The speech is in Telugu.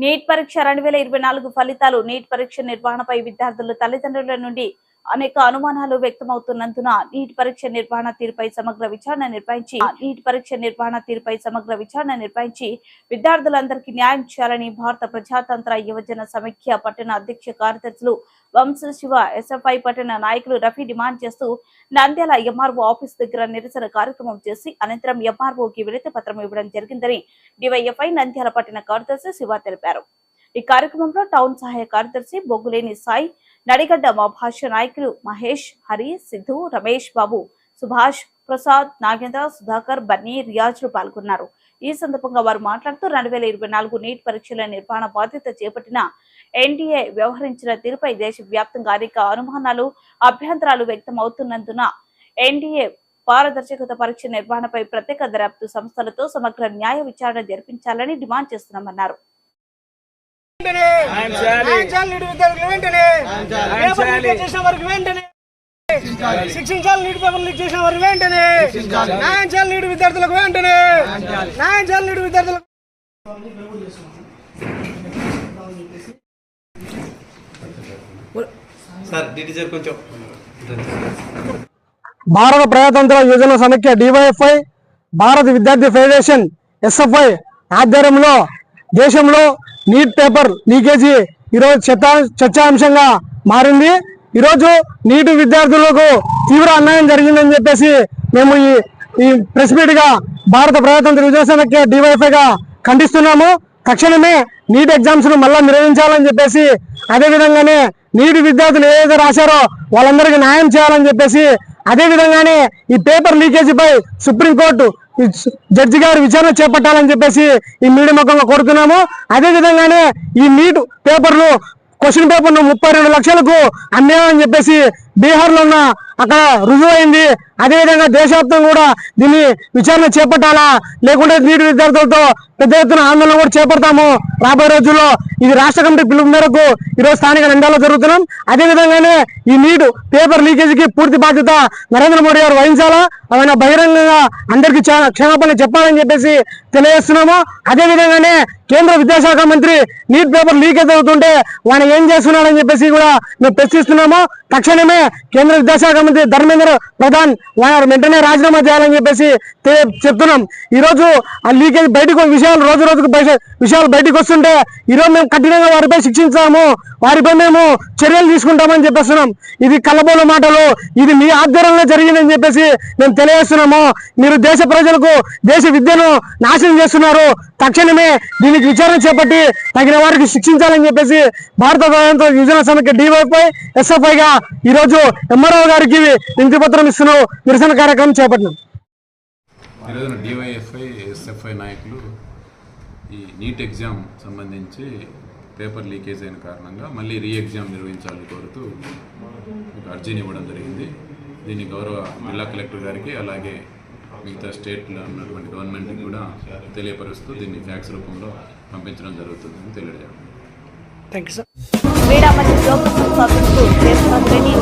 నీట్ పరీక్ష రెండు వేల ఇరవై నాలుగు ఫలితాలు నీట్ పరీక్ష నిర్వహణపై విద్యార్థుల తల్లిదండ్రుల నుండి అనేక అనుమానాలు వ్యక్తమవుతున్నందున నీట్ పరీక్ష నిర్వహణ తీరుపై సమగ్ర విచారణ నిర్వహించి నీట్ పరీక్ష నిర్వహణ తీరుపై సమగ్ర విచారణ నిర్వహించి విద్యార్థులందరికీ న్యాయం చేయాలని భారత ప్రజాతంత్ర యువజన సమైక్య పట్టణ అధ్యక్ష కార్యదర్శులు వంశశివ ఎస్ఎఫ్ఐ పట్టణ నాయకులు రఫీ డిమాండ్ చేస్తూ నంద్యాల ఎంఆర్ఓ ఆఫీస్ దగ్గర నిరసన కార్యక్రమం చేసి అనంతరం ఎంఆర్ఓకి వినతి పత్రం ఇవ్వడం జరిగిందని డివైఎఫ్ఐ నంద్యాల పట్టణ కార్యదర్శి శివ తెలిపారు. ఈ కార్యక్రమంలో టౌన్ సహాయ కార్యదర్శి బొగ్గులేని సాయి నడిగడ్డ మా నాయకులు మహేష్ హరి సిద్ధు రమేష్ బాబు సుభాష్ ప్రసాద్ నాగేంద్ర సుధాకర్ బన్నీ రియాజులు పాల్గొన్నారు. ఈ సందర్భంగా వారు మాట్లాడుతూ రెండు వేల ఇరవై నాలుగు నీట్ పరీక్షల నిర్వహణ బాధ్యత చేపట్టిన ఎన్డీఏ వ్యవహరించిన తీరుపై దేశవ్యాప్తంగా అనేక అనుమానాలు అభ్యంతరాలు వ్యక్తం అవుతున్నందున ఎన్డీఏ పారదర్శకత పరీక్ష నిర్వహణపై ప్రత్యేక దర్యాప్తు సంస్థలతో సమగ్ర న్యాయ విచారణ జరిపించాలని డిమాండ్ చేస్తున్నామన్నారు. శిక్షించాలి నీటి పేపర్ లీక్ చేసిన వారికి వెంటనే. న్యాయం చేయాలి నీటి విద్యార్థులకు వెంటనే. న్యాయం చేయాలి నీటి విద్యార్థులకు భారత ప్రజాతంత్ర యోజన సమైక్య డివైఎఫ్ఐ భారత విద్యార్థి ఫెడరేషన్ ఎస్ఎఫ్ఐ ఆధ్వర్యంలో దేశంలో నీట్ పేపర్ లీకేజీ ఈరోజు చర్చా చర్చాంశంగా మారింది. ఈరోజు నీటి విద్యార్థులకు తీవ్ర అన్యాయం జరిగిందని చెప్పేసి మేము ఈ ఈ ప్రెస్ మీట్గా భారత ప్రజాతంత్ర యువజన సమైక్య గా ఖండిస్తున్నాము. తక్షణమే నీట్ ఎగ్జామ్స్ను మళ్ళా నిర్వహించాలని చెప్పేసి అదే విధంగానే నీటి విద్యార్థులు ఏదైతే రాశారో వాళ్ళందరికీ న్యాయం చేయాలని చెప్పేసి అదే విధంగానే ఈ పేపర్ లీకేజీపై సుప్రీంకోర్టు జడ్జి గారు విచారణ చేపట్టాలని చెప్పేసి ఈ మీడియా ముఖంగా కోరుతున్నాము. అదే విధంగానే ఈ నీట్ పేపర్లు క్వశ్చన్ పేపర్ను ముప్పై రెండు లక్షలకు అని చెప్పేసి బీహార్లో ఉన్న అక్కడ రుజువు అయింది అదేవిధంగా దేశవ్యాప్తంగా కూడా దీన్ని విచారణ చేపట్టాలా? లేకుంటే నీటి విద్యార్థులతో పెద్ద ఎత్తున ఆందోళన కూడా చేపడతాము. రాబోయే రోజుల్లో ఇది రాష్ట్ర కమిటీ పిలుపు మేరకు ఈరోజు స్థానిక నంద్యాలలో జరుగుతున్నాం. అదే విధంగానే ఈ నీటి పేపర్ లీకేజీకి పూర్తి బాధ్యత నరేంద్ర మోడీ గారు వహించాలా? ఆయన బహిరంగంగా అందరికీ క్షమాపణ చెప్పాలని చెప్పేసి తెలియజేస్తున్నాము. అదే విధంగానే కేంద్ర విద్యాశాఖ మంత్రి నీట్ పేపర్ లీకేజ్ అవుతుంటే ఆయన ఏం చేస్తున్నాడని చెప్పేసి కూడా మేము ప్రశ్నిస్తున్నాము. తక్షణమే కేంద్ర విద్యాశాఖ మంత్రి ధర్మేంద్ర ప్రధాన్ వారు వెంటనే రాజీనామా చేయాలని చెప్పేసి చెప్తున్నాం. ఈ రోజు ఆ లీకేజ్ బయటకు విషయాలు రోజు రోజుకు విషయాలు బయటకు చేస్తుంటే ఈ రోజు మేము కఠినంగా వారిపై శిక్షించాము. వారిపై మేము చర్యలు తీసుకుంటామని చెప్పేస్తున్నాం. ఇది కలబోల మాటలు. ఇది మీ ఆధ్వర్యంలో జరిగిందని చెప్పేసి మేము తెలియజేస్తున్నాము. మీరు దేశ ప్రజలకు దేశ విద్యను నాశనం చేస్తున్నారు. తక్షణమే దీనికి విచారణ చేపట్టి తగిన వారికి శిక్షించాలని చెప్పేసి భారత ప్రజాతంత్ర యువజన సమైక్య డివైపై ఎస్ఎఫ్ఐగా ఈరోజు ఈ రోజు ఎంఆర్ఓ గారికి వినతి పత్రం ఇస్తున్నాం. నిరసన కార్యక్రమం చేపట్టినాం. ఈరోజు డివైఎఫ్ఐ ఎస్ఎఫ్ఐ నాయకులు ఈ నీట్ ఎగ్జామ్ సంబంధించి పేపర్ లీకేజ్ అయిన కారణంగా మళ్ళీ రీ ఎగ్జామ్ నిర్వహించాలని కోరుతూ ఒక అర్జీని ఇవ్వడం జరిగింది. దీన్ని గౌరవ జిల్లా కలెక్టర్ గారికి అలాగే మిగతా స్టేట్లో ఉన్నటువంటి గవర్నమెంట్కి కూడా తెలియపరుస్తూ దీన్ని ఫ్యాక్స్ రూపంలో పంపించడం జరుగుతుందని తెలియజేయడం. Thank you sir